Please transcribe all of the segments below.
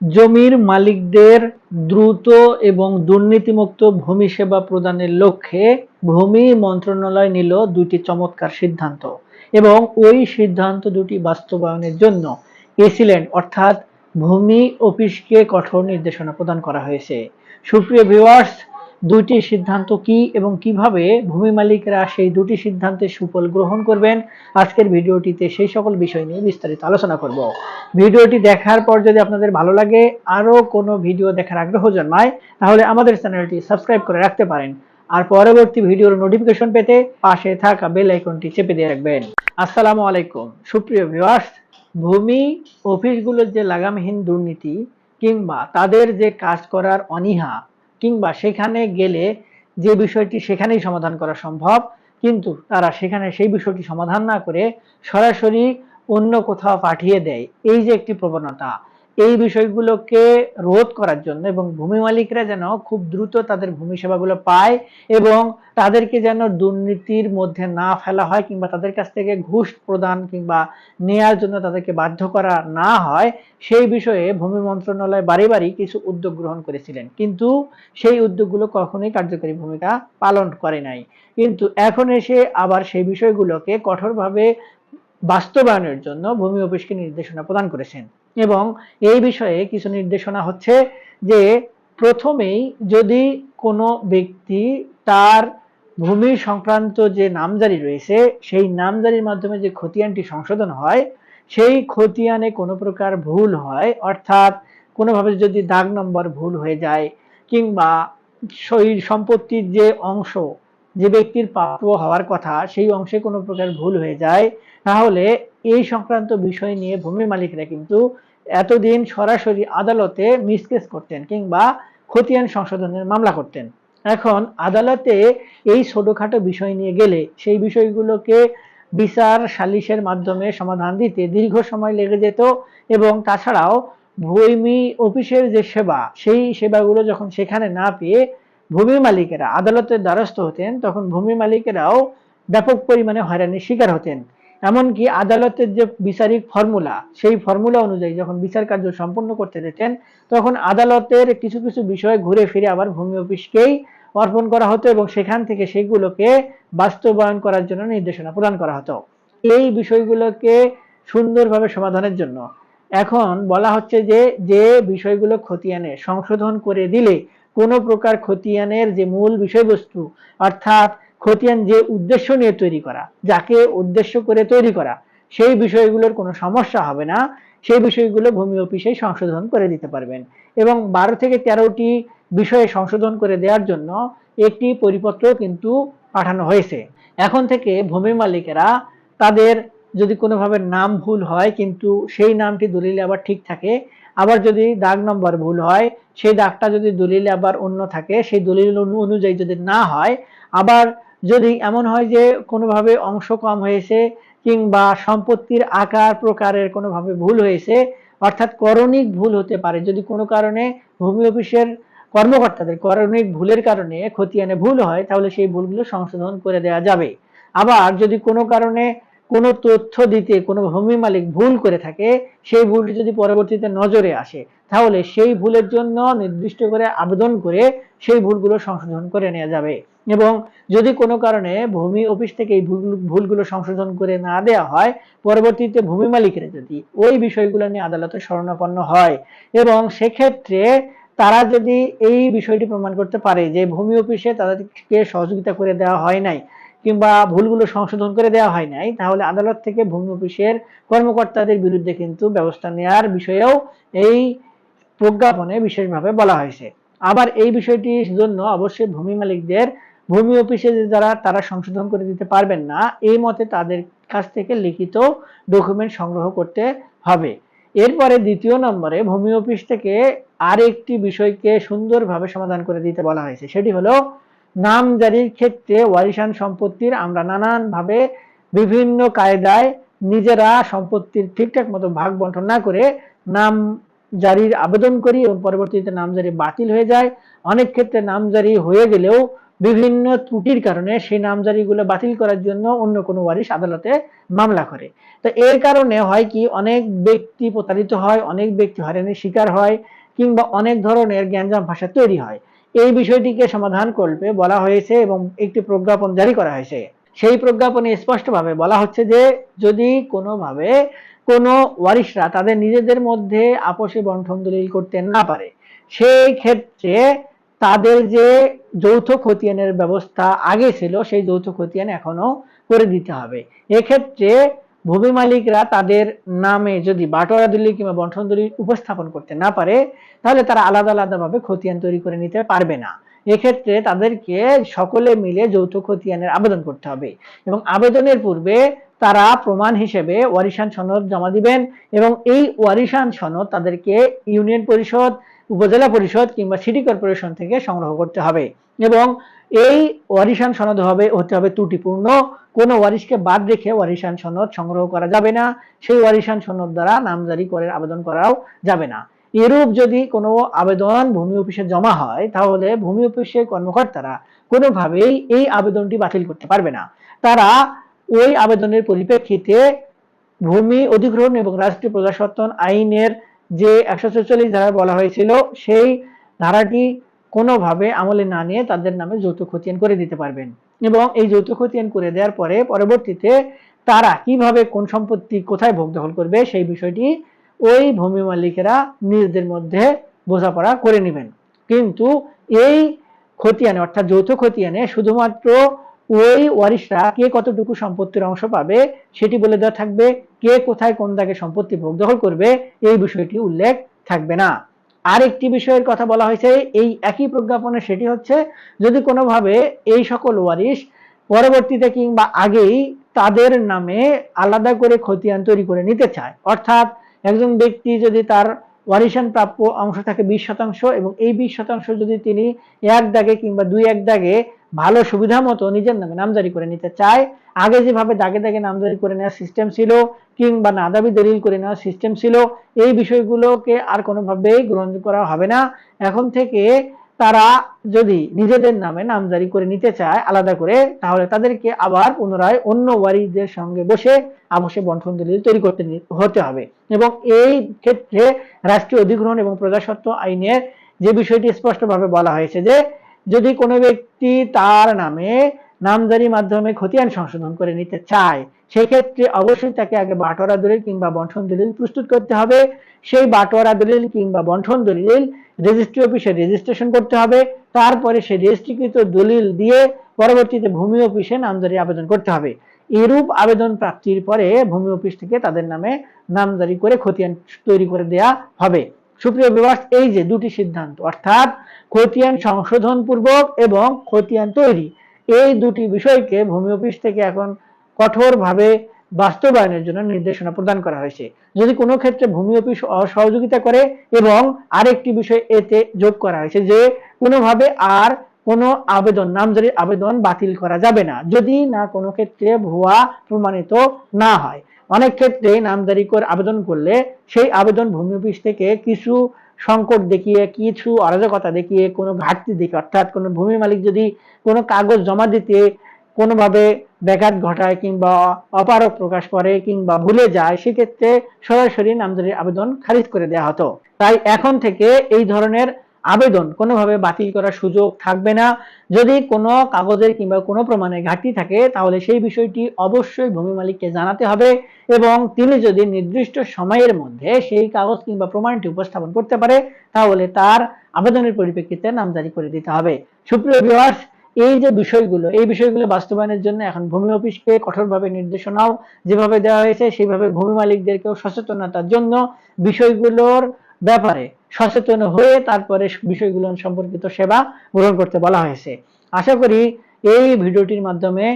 জমির মালিকদের দ্রুত এবং দুর্নীতিমুক্ত ভূমি সেবা প্রদানের লক্ষ্যে ভূমি মন্ত্রণালয় নিল দুটি চমৎকার সিদ্ধান্ত এবং ওই সিদ্ধান্ত দুটি বাস্তবায়নের জন্য এসিল্যান্ড অর্থাৎ ভূমি অফিসকে কঠোর নির্দেশনা প্রদান করা হয়েছে। সুপ্রিয় ভিউয়ার্স দুইটি সিদ্ধান্ত কি এবং কীভাবে ভূমি মালিকরা সেই দুটি সিদ্ধান্তের সুফল গ্রহণ করবেন? আজকের ভিডিওটিতে সেই সকল বিষয় নিয়ে বিস্তারিত আলোচনা করব। ভিডিওটি দেখার পর যদি আপনাদের ভালো লাগে আরও কোনো ভিডিও দেখার আগ্রহ জন্মায়, তাহলে আমাদের চ্যানেলটি সাবস্ক্রাইব করে রাখতে পারেন। আর পরবর্তী ভিডিওর নোটিফিকেশন পেতে পাশে থাকা বেল আইকনটি চেপে দিয়ে রাখবেন। আসসালামু আলাইকুম। সুপ্রিয় ভিউয়ার্স, ভূমি অফিসগুলোর যে লাগামহীন দুর্নীতি কিংবা তাদের যে কাজ করার অনীহা কিংবা সেখানে গেলে যে বিষয়টি সেখানেই সমাধান করা সম্ভব, কিন্তু তারা সেখানে সেই বিষয়টি সমাধান না করে সরাসরি অন্য কোথাও পাঠিয়ে দেয়। এই যে একটি প্রবণতা এই বিষয়গুলোকে রোধ করার জন্য এবং ভূমি মালিকরা যেন খুব দ্রুত তাদের ভূমি সেবাগুলো পায় এবং তাদেরকে যেন দুর্নীতির মধ্যে না ফেলা হয় কিংবা তাদের কাছ থেকে ঘুষ প্রদান কিংবা নেয়ার জন্য তাদেরকে বাধ্য করা না হয়, সেই বিষয়ে ভূমি মন্ত্রণালয় বারে বারে কিছু উদ্যোগ গ্রহণ করেছিলেন। কিন্তু সেই উদ্যোগগুলো কখনোই কার্যকরী ভূমিকা পালন করে নাই। কিন্তু এখন এসে আবার সেই বিষয়গুলোকে কঠোরভাবে বাস্তবায়নের জন্য ভূমি অফিসকে নির্দেশনা প্রদান করেছেন। এবং এই বিষয়ে কিছু নির্দেশনা হচ্ছে যে প্রথমেই যদি কোনো ব্যক্তি তার ভূমি সংক্রান্ত যে নামজারি রয়েছে, সেই নামজারির মাধ্যমে যে খতিয়ানটি সংশোধন হয়, সেই খতিয়ানে কোনো প্রকার ভুল হয়, অর্থাৎ কোনোভাবে যদি দাগ নম্বর ভুল হয়ে যায় কিংবা সেই সম্পত্তির যে অংশ যে ব্যক্তির প্রাপ্য হওয়ার কথা সেই অংশে কোনো প্রকার ভুল হয়ে যায়, তাহলে এই সংক্রান্ত বিষয় নিয়ে ভূমি মালিকরা কিন্তু এতদিন সরাসরি আদালতে মিসকেস করতেন কিংবা খতিয়ান সংশোধনের মামলা করতেন। এখন আদালতে এই ছোটখাটো বিষয় নিয়ে গেলে সেই বিষয়গুলোকে বিচার সালিশের মাধ্যমে সমাধান দিতে দীর্ঘ সময় লেগে যেত এবং তাছাড়াও ভূমি অফিসের যে সেবা, সেই সেবাগুলো যখন সেখানে না পেয়ে ভূমি মালিকেরা, আদালতের দ্বারস্থ হতেন, তখন ভূমি মালিকেরাও ব্যাপক পরিমাণে হয়রানির শিকার হতেন। এমনকি আদালতের যে বিচারিক ফর্মুলা, সেই ফর্মুলা অনুযায়ী যখন বিচার কার্য সম্পন্ন করতে যেতেন, তখন আদালতের কিছু কিছু বিষয় ঘুরে ফিরে আবার ভূমি অফিসকেই অর্পণ করা হতো এবং সেখান থেকে সেগুলোকে বাস্তবায়ন করার জন্য নির্দেশনা প্রদান করা হতো। এই বিষয়গুলোকে সুন্দরভাবে সমাধানের জন্য। এখন বলা হচ্ছে যে যে বিষয়গুলো খতিয়ানে সংশোধন করে দিলে কোনো প্রকার খতিয়ানের যে মূল বিষয়বস্তু, অর্থাৎ খতিয়ান যে উদ্দেশ্য নিয়ে তৈরি করা, যাকে উদ্দেশ্য করে তৈরি করা, সেই বিষয়গুলোর কোনো সমস্যা হবে না। সেই বিষয়গুলো ভূমি অফিসেই সংশোধন করে দিতে পারবেন। এবং বারো থেকে তেরোটি বিষয়ে সংশোধন করে দেওয়ার জন্য একটি পরিপত্র কিন্তু পাঠানো হয়েছে। এখন থেকে ভূমি মালিকেরা তাদের যদি কোনোভাবে নাম ভুল হয়, কিন্তু সেই নামটি দলিলে আবার ঠিক থাকে আবার যদি দাগ নম্বর ভুল হয়, সেই দাগটা যদি দলিলে আবার অন্য থাকে, সেই দলিল অনুযায়ী যদি না হয়, আবার যদি এমন হয় যে কোনোভাবে অংশ কম হয়েছে কিংবা সম্পত্তির আকার প্রকারের কোনোভাবে ভুল হয়েছে, অর্থাৎ করণিক ভুল হতে পারে। যদি কোনো কারণে ভূমি অফিসের কর্মকর্তাদের করণিক ভুলের কারণে খতিয়ানে ভুল হয়, তাহলে সেই ভুলগুলো সংশোধন করে দেওয়া যাবে। আবার যদি কোনো কারণে কোনো তথ্য দিতে, কোনো ভূমি মালিক ভুল করে থাকে, সেই ভুলটি যদি পরবর্তীতে নজরে আসে, তাহলে সেই ভুলের জন্য নির্দিষ্ট করে আবেদন করে সেই ভুলগুলো সংশোধন করে নেওয়া যাবে। এবং যদি কোনো কারণে ভূমি অফিস থেকে এই ভুলগুলো সংশোধন করে না দেওয়া হয়, পরবর্তীতে ভূমি মালিকেরা যদি ওই বিষয়গুলো নিয়ে আদালতে শরণাপন্ন হয়, এবং সেক্ষেত্রে তারা যদি এই বিষয়টি প্রমাণ করতে পারে যে ভূমি অফিসে তাদেরকে সহযোগিতা করে দেওয়া হয় নাই কিংবা ভুলগুলো সংশোধন করে দেওয়া হয় নাই, তাহলে আদালত থেকে ভূমি অফিসের কর্মকর্তাদের বিরুদ্ধে কিন্তু ব্যবস্থা নেওয়ার বিষয়েও এই প্রজ্ঞাপনে বিশেষভাবে বলা হয়েছে। আবার এই বিষয়টির জন্য অবশ্যই ভূমি মালিকদের, ভূমি অফিসে যারা, তারা সংশোধন করে দিতে পারবেন না, এই মতে তাদের কাছ থেকে লিখিত ডকুমেন্ট সংগ্রহ করতে হবে। এরপরে দ্বিতীয় নম্বরে ভূমি অফিস থেকে আরেকটি বিষয়কে সুন্দরভাবে সমাধান করে দিতে বলা হয়েছে, সেটি হলো নাম জারির ক্ষেত্রে ওয়ারিশান সম্পত্তির আমরা নানানভাবে বিভিন্ন কায়দায় নিজেরা সম্পত্তির ঠিকঠাক মতো ভাগ বন্টন না করে নাম জারির আবেদন করি এবং পরবর্তীতে নামজারি বাতিল হয়ে যায়। অনেক ক্ষেত্রে নামজারি হয়ে গেলেও বিভিন্ন ত্রুটির কারণে সেই নামজারিগুলো বাতিল করার জন্য অন্য কোনো ওয়ারিশ আদালতে মামলা করে। তো এর কারণে হয় কি, অনেক ব্যক্তি প্রতারিত হয়, অনেক ব্যক্তি হয়রানির শিকার হয় কিংবা অনেক ধরনের জ্ঞানজাম ভাষা তৈরি হয়। এই বিষয়টিকে সমাধান করবে বলা হয়েছে এবং একটি প্রজ্ঞাপন জারি করা হয়েছে। সেই প্রজ্ঞাপনে স্পষ্টভাবে বলা হচ্ছে যে, যদি কোনোভাবে কোনো ওয়ারিশরা তাদের নিজেদের মধ্যে আপোষে বন্টন দলিল করতে না পারে, সেই ক্ষেত্রে তাদের যে যৌথ খতিয়ানের ব্যবস্থা আগে ছিল, সেই যৌথ খতিয়ান এখনও করে দিতে হবে। এক্ষেত্রে ভূমি মালিকরা তাদের নামে যদি বাটোয়ারা দলিল কিংবা বন্টন দলিল উপস্থাপন করতে না পারে, তাহলে তারা আলাদা আলাদাভাবে খতিয়ান তৈরি করে নিতে পারবে না। এক্ষেত্রে তাদেরকে সকলে মিলে যৌথ খতিয়ানের আবেদন করতে হবে এবং আবেদনের পূর্বে তারা প্রমাণ হিসেবে ওয়ারিশান সনদ জমা দিবেন এবং এই ওয়ারিশান সনদ তাদেরকে ইউনিয়ন পরিষদ উপজেলা পরিষদ কিংবা সিটি কর্পোরেশন থেকে সংগ্রহ করতে হবে এবং এই ওয়ারিশান সনদ হবে, হতে হবে ত্রুটিপূর্ণ। কোনো ওয়ারিশকে বাদ রেখে ওয়ারিশান সনদ সংগ্রহ করা যাবে না। সেই ওয়ারিশান সনদ দ্বারা নামজারি করে আবেদন করাও যাবে না। এরূপ যদি কোনো আবেদন ভূমি অফিসে জমা হয়, তাহলে ভূমি অফিসের কর্মকর্তারা কোনোভাবেই এই আবেদনটি বাতিল করতে পারবে না। তারা ওই আবেদনের পরিপ্রেক্ষিতে ভূমি অধিগ্রহণ এবং রাষ্ট্রীয় প্রজাস্বত্বন আইনের যে একশো ছেচল্লিশ ধারা বলা হয়েছিল, সেই ধারাটি কোনোভাবে আমলে না নিয়ে তাদের নামে যৌথ খতিয়ান করে দিতে পারবেন। এবং এই যৌথ খতিয়ান করে দেওয়ার পরে পরবর্তীতে তারা কীভাবে কোন সম্পত্তি কোথায় ভোগ দখল করবে সেই বিষয়টি ওই ভূমি মালিকেরা নিজেদের মধ্যে বোঝাপড়া করে নেবেন। কিন্তু এই খতিয়ানে অর্থাৎ যৌথ খতিয়ানে শুধুমাত্র ওই ওয়ারিশরা কে কতটুকু সম্পত্তির অংশ পাবে সেটি বলে দেওয়া থাকবে কে কোথায় কোন দাগে সম্পত্তি ভোগ দখল করবে এই বিষয়টি উল্লেখ থাকবে না। আর একটি বিষয়ের কথা বলা হয়েছে, এই একই প্রজ্ঞাপনে সেটি হচ্ছে, যদি কোনোভাবে এই সকল ওয়ারিশ পরবর্তীতে কিংবা আগেই তাদের নামে আলাদা করে খতিয়ান তৈরি করে নিতে চায়, অর্থাৎ একজন ব্যক্তি যদি তার ওয়ারিশান প্রাপ্য অংশ থাকে বিশ শতাংশ এবং এই বিশ শতাংশ যদি তিনি এক দাগে কিংবা দুই এক দাগে ভালো সুবিধা মতো নিজের নামে নামজারি করে নিতে চায়। আগে যেভাবে দাগে দাগে নামজারি করে নেওয়ার সিস্টেম ছিল কিংবা না দাবি দলিল করে নেওয়ার সিস্টেম ছিল, এই বিষয়গুলোকে আর কোনোভাবেই গ্রহণ করা হবে না। এখন থেকে তারা যদি নিজেদের নামে নামজারি করে নিতে চায় আলাদা করে, তাহলে তাদেরকে আবার পুনরায় অন্য ওয়ারিদের সঙ্গে বসে আবশ্যে বন্টন দলিল তৈরি করতে হতে হবে। এবং এই ক্ষেত্রে রাষ্ট্রীয় অধিগ্রহণ এবং প্রজাস্বত্ব আইনের যে বিষয়টি স্পষ্টভাবে বলা হয়েছে যে যদি কোনো ব্যক্তি তার নামে নামজারির মাধ্যমে খতিয়ান সংশোধন করে নিতে চায়, সেক্ষেত্রে অবশ্যই তাকে আগে বাটোয়ারা দলিল কিংবা বন্ঠন দলিল প্রস্তুত করতে হবে। সেই বাটোয়ারা দলিল কিংবা বন্ঠন দলিল রেজিস্ট্রি অফিসে রেজিস্ট্রেশন করতে হবে। তারপরে সেই রেজিস্ট্রিকৃত দলিল দিয়ে পরবর্তীতে ভূমি অফিসে নামজারি আবেদন করতে হবে। এরূপ আবেদন প্রাপ্তির পরে ভূমি অফিস থেকে তাদের নামে নামজারি করে খতিয়ান তৈরি করে দেয়া হবে। সুপ্রিয় বিভাগ এই যে দুটি সিদ্ধান্ত, অর্থাৎ খতিয়ান সংশোধন পূর্বক এবং খতিয়ান তৈরি, এই দুটি বিষয়কে ভূমি অফিস থেকে এখন কঠোরভাবে বাস্তবায়নের জন্য নির্দেশনা প্রদান করা হয়েছে। যদি কোনো ক্ষেত্রে ভূমি অফিস অসহযোগিতা করে এবং আরেকটি বিষয় এতে যোগ করা হয়েছে যে, কোনোভাবে আর কোনো আবেদন, নামজারির আবেদন বাতিল করা যাবে না। যদি না কোনো ক্ষেত্রে ভুয়া প্রমাণিত না হয় অনেক ক্ষেত্রে নামদারি করে আবেদন করলে সেই আবেদন ভূমি অফিস থেকে কিছু সংকট দেখিয়ে, কিছু অরাজকতা দেখিয়ে, কোনো ঘাটতি দেখে অর্থাৎ কোনো ভূমি মালিক যদি কোনো কাগজ জমা দিতে কোনোভাবে ব্যাঘাত ঘটায় কিংবা অপারক প্রকাশ করে কিংবা ভুলে যায়, সেক্ষেত্রে সরাসরি নামজারির আবেদন খারিজ করে দেওয়া হতো। তাই এখন থেকে এই ধরনের আবেদন কোনোভাবে বাতিল করার সুযোগ থাকবে না। যদি কোনো কাগজের কিংবা কোনো প্রমাণের ঘাটতি থাকে, তাহলে সেই বিষয়টি অবশ্যই ভূমি মালিককে জানাতে হবে এবং তিনি যদি নির্দিষ্ট সময়ের মধ্যে সেই কাগজ কিংবা প্রমাণটি উপস্থাপন করতে পারে, তাহলে তার আবেদনের পরিপ্রেক্ষিতে নামজারি করে দিতে হবে। সুপ্রিয় ভিউয়ার্স এই যে বিষয়গুলো, এই বিষয়গুলো বাস্তবায়নের জন্য এখন ভূমি অফিসকে কঠোরভাবে নির্দেশনাও যেভাবে দেওয়া হয়েছে, সেইভাবে ভূমি মালিকদেরকেও সচেতনতার জন্য বিষয়গুলোর ব্যাপারে সচেতন হয়ে তারপরে বিষয়গুলো সম্পর্কিত সেবা গ্রহণ করতে বলা হয়েছে। আশা করি এই ভিডিওটির মাধ্যমে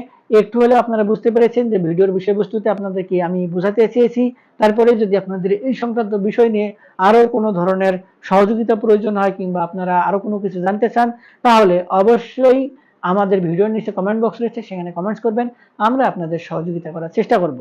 একটু হলে আপনারা বুঝতে পেরেছেন যে ভিডিওর বিষয়বস্তুতে আপনাদেরকে আমি বোঝাতে চেয়েছি। তারপরে যদি আপনাদের এই সংক্রান্ত বিষয় নিয়ে আরও কোনো ধরনের সহযোগিতা প্রয়োজন হয় কিংবা আপনারা আরও কোনো কিছু জানতে চান, তাহলে অবশ্যই আমাদের ভিডিওর নিচে কমেন্ট বক্স রয়েছে, সেখানে কমেন্টস করবেন। আমরা আপনাদের সহযোগিতা করার চেষ্টা করব।